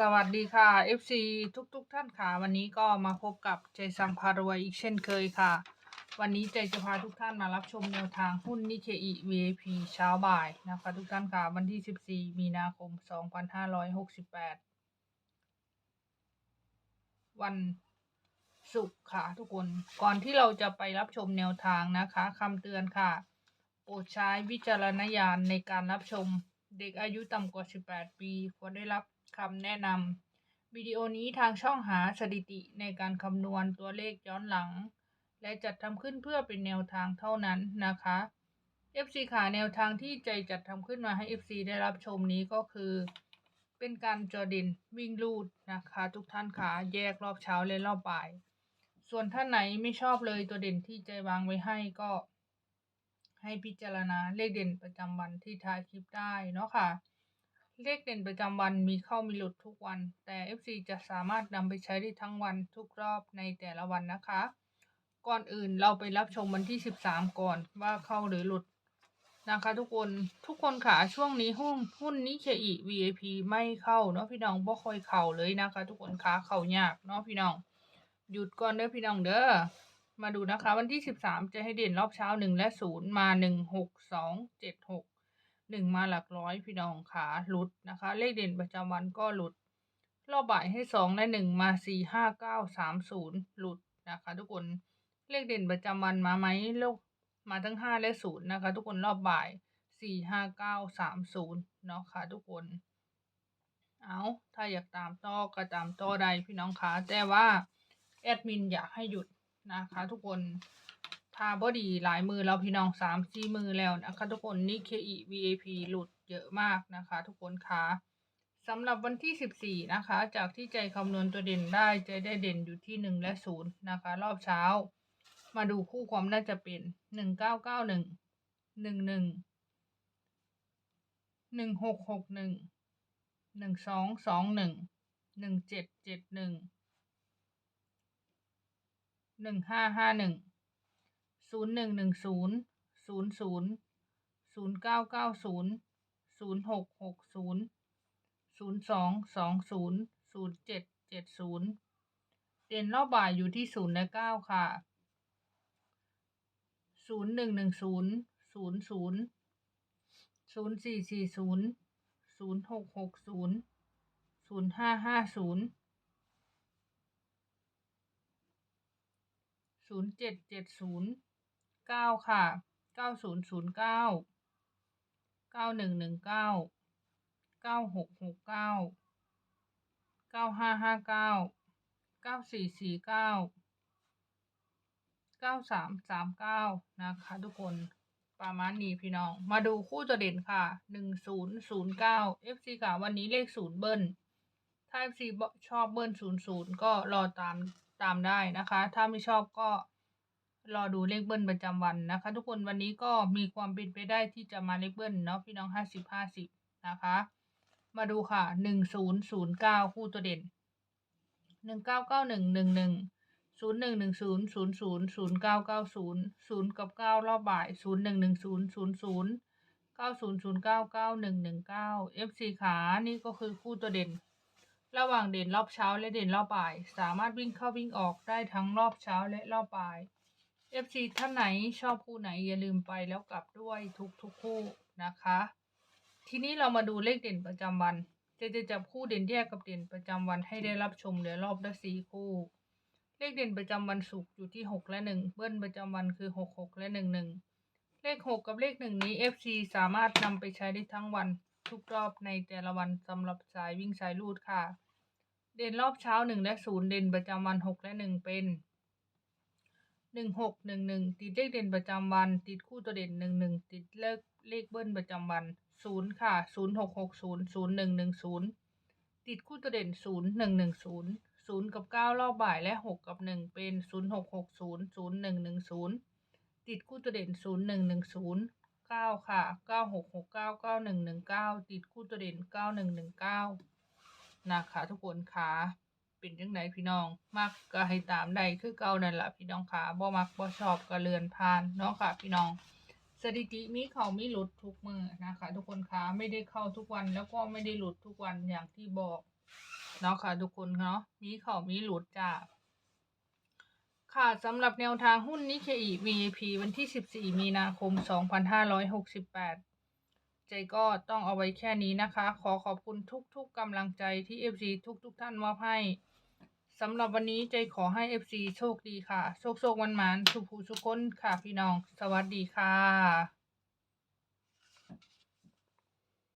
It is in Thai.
สวัสดีค่ะ FC ทุกๆทท่านค่ะ วันนี้ก็มาพบกับใจสังพารวยอีกเช่นเคยค่ะ วันนี้ใจจะพาทุกท่านมารับชมแนวทางหุ้นนิเคอิ VIP เช้าบ่ายนะคะ ทุกท่านค่ะ วันที่ 14 มีนาคม 2568 วันศุกร์ค่ะทุกคนก่อนที่เราจะไปรับชมแนวทางนะคะคำเตือนค่ะ โปรดใช้วิจารณญาณในการรับชมเด็กอายุต่ำกว่า 18 ปีควรได้รับ คำแนะนำวิดีโอนี้ทางช่องหาสถิติในการคำนวณตัวเลขย้อนหลัง และจัดทำขึ้นเพื่อเป็นแนวทางเท่านั้นนะคะ FC ขาแนวทางที่ใจจัดทำขึ้นมาให้ FC ได้รับชมนี้ก็คือ เป็นการจอดินวิ่งลูดนะคะ ทุกท่านขาแยกรอบเช้าและรอบบ่าย ส่วนท่านไหนไม่ชอบเลยตัวเด่นที่ใจวางไว้ให้ก็ให้พิจารณาเลขเด่นประจำวันที่ท้ายคลิปได้เนาะค่ะ เลขเด่นประจำวันมีเข้ามีหลุดทุกวัน แต่ FC จะสามารถนำไปใช้ได้ทั้งวันทุกรอบในแต่ละวันนะคะ ก่อนอื่นเราไปรับชมวันที่ 13 ก่อนว่าเข้าหรือหลุดนะคะ ทุกคนทุกคนค่ะช่วงนี้หุ้นหุ้นนิเคอิ VIP ไม่เข้าเนาะพี่น้องบ่ค่อยเข้าเลยนะคะ ทุกคนค้าเข้ายากเนาะพี่น้อง หยุดก่อนเด้อพี่น้องเด้อมาดูนะคะ วันที่สิบสามจะให้เด่นรอบเช้าหนึ่งและศูนย์มาหนึ่งหกสองเจ็ด หนึ่งมาหลักร้อยพี่น้องขาหลุดนะคะ เลขเด่นประจำวันก็หลุด รอบบ่ายให้สองและหนึ่งมาสี่ห้าเก้าสามศูนย์หลุดนะคะ ทุกคนเลขเด่นประจำวันมาไหมเลขมาทั้งห้าและศูนย์นะคะ ทุกคนรอบบ่ายสี่ห้าเก้าสามศูนย์เนาะค่ะทุกคน เอาถ้าอยากตามต่อก็ตามต่อได้พี่น้องคะแต่ว่าแอดมินอยากให้หยุดนะคะ ทุกคนาบอดีหลายมือแล้วพี่น้องสามสี่มือแล้วนะคะทุกคนนี่เคอี VAP หลุดเยอะมากนะคะ ทุกคนคะสำหรับวันที่สิบสี่นะคะ จากที่ใจคำนวณตัวเด่นได้ใจได้เด่นอยู่ที่หนึ่งและศูนย์นะคะ รอบเช้า มาดูคู่ความน่าจะเป็นดหนึ่งหนึ่งห้าห้าหนึ่ง ศูนย์หนึ่งหนึ่งศูนย์ศูนย์ศูนย์ศูนย์เก้าเก้าศูนย์ศูนย์หกหกศูนย์ศูนย์สองสองศูนย์ศูนย์เจ็ดเจ็ดศูนย์เด่นรอบบ่ายอยู่ที่ศูนย์และเก้าค่ะศูนย์หนึ่งหนึ่งศูนย์ศูนย์ศูนย์ศูนย์สี่สี่ศูนย์ศูนย์หกหกศูนย์ศูนย์ห้าห้าศูนย์ศูนย์เจ็ดเจ็ดศูนย์ เก้าค่ะเก้าศูนย์ศูนย์เก้าเก้าหนึ่งหนึ่งเก้าเก้าหกหกเก้าเก้าห้าห้าเก้าเก้าสี่สี่เก้าเก้าสามสามเก้านะคะทุกคนประมาณนี้พี่น้อง มาดูคู่ตัวเด่นค่ะหนึ่งศูนย์ศูนย์เก้า FC ค่ะวันนี้เลขศูนย์เบิ้ลถ้า FC ชอบเบิ้ลศูนย์ศูนย์ก็รอตามตามได้นะคะ ถ้าไม่ชอบก็ รอดูเลขเบิ้ลประจำวันนะคะ ทุกคนวันนี้ก็มีความเป็นไปได้ที่จะมาเลขเบิ้ลเนาะพี่น้องห้าสิบห้าสิบนะคะ มาดูค่ะหนึ่งศูนย์ศูนย์เก้าคู่ตัวเด่นหนึ่งเก้าเก้าหนึ่งหนึ่งหนึ่งศูนย์หนึ่งหนึ่งศูนย์ศูนย์ศูนย์ศูนย์เก้าเก้าศูนย์ศูนย์กับเก้ารอบบ่ายศูนย์หนึ่งหนึ่งศูนย์ศูนย์ศูนย์เก้าศูนย์ศูนย์เก้าเก้าหนึ่งหนึ่งเก้า FC ขานี่ก็คือคู่ตัวเด่น ระหว่างเด่นรอบเช้าและเด่นรอบบ่าย สามารถวิ่งเข้าวิ่งออกได้ทั้งรอบเช้าและรอบบ่าย FC ท่านไหนชอบคู่ไหนอย่าลืมไปแล้วกลับด้วยทุกทุกคู่นะคะ ทีนี้เรามาดูเลขเด่นประจำวัน จะจะจับคู่เด่นแยกกับเด่นประจำวันให้ได้รับชมเหลือรอบละสี่คู่ เลขเด่นประจำวันศุกร์อยู่ที่หกและหนึ่งเบิ้ลประจำวันคือหกหกและหนึ่งหนึ่งเลขหกกับเลขหนึ่งนี้ FC สามารถนำไปใช้ได้ทั้งวันทุกรอบในแต่ละวันสำหรับสายวิ่งสายลูดค่ะ เด่นรอบเช้าหนึ่งและศูนย์เด่นประจำวันหกและหนึ่งเป็น หนึ่งหกหนึ่งหนึ่งติดเลขเด่นประจำวัน ติดคู่ตัวเด่นหนึ่งหนึ่งติดเลขเลขเบิ้ลประจำวันศูนย์ค่ะศูนย์หกหกศูนย์ศูนย์หนึ่งหนึ่งศูนย์ติดคู่ตัวเด่นศูนย์หนึ่งหนึ่งศูนย์ศูนย์กับเก้ารอบบ่ายและหกกับหนึ่งเป็นศูนย์หกหกศูนย์ศูนย์หนึ่งหนึ่งศูนย์ติดคู่ตัวเด่นศูนย์หนึ่งหนึ่งศูนย์เก้าค่ะเก้าหกหกเก้าเก้าหนึ่งหนึ่งเก้าติดคู่ตัวเด่นเก้าหนึ่งหนึ่งเก้านะคะทุกคนค่ะ เป็นจังไดพี่น้อง มักก็ให้ตามได้คือเก่านั่นแหละพี่น้องค่ะบ่มักบ่ชอบก็เลือนผ่านเนาะค่ะ พี่น้อง สถิติมีเขามีหลุดทุกมือนะคะ ทุกคนคะไม่ได้เข้าทุกวันแล้วก็ไม่ได้หลุดทุกวันอย่างที่บอกเนาะค่ะ ทุกคนเนาะมีเขามีหลุดจ้าค่ะสำหรับแนวทางหุ้นนิเคอี VIP วันที่ 14 มีนาคม 2568 ใจก็ต้องเอาไว้แค่นี้นะคะ ขอขอบคุณทุกๆกำลังใจที่ FC ทุกๆท่านมอบให้ สำหรับวันนี้ใจขอให้ FC โชคดีค่ะ โชคโชควันหมานสุขูสุขคนค่ะพี่น้อง สวัสดีค่ะ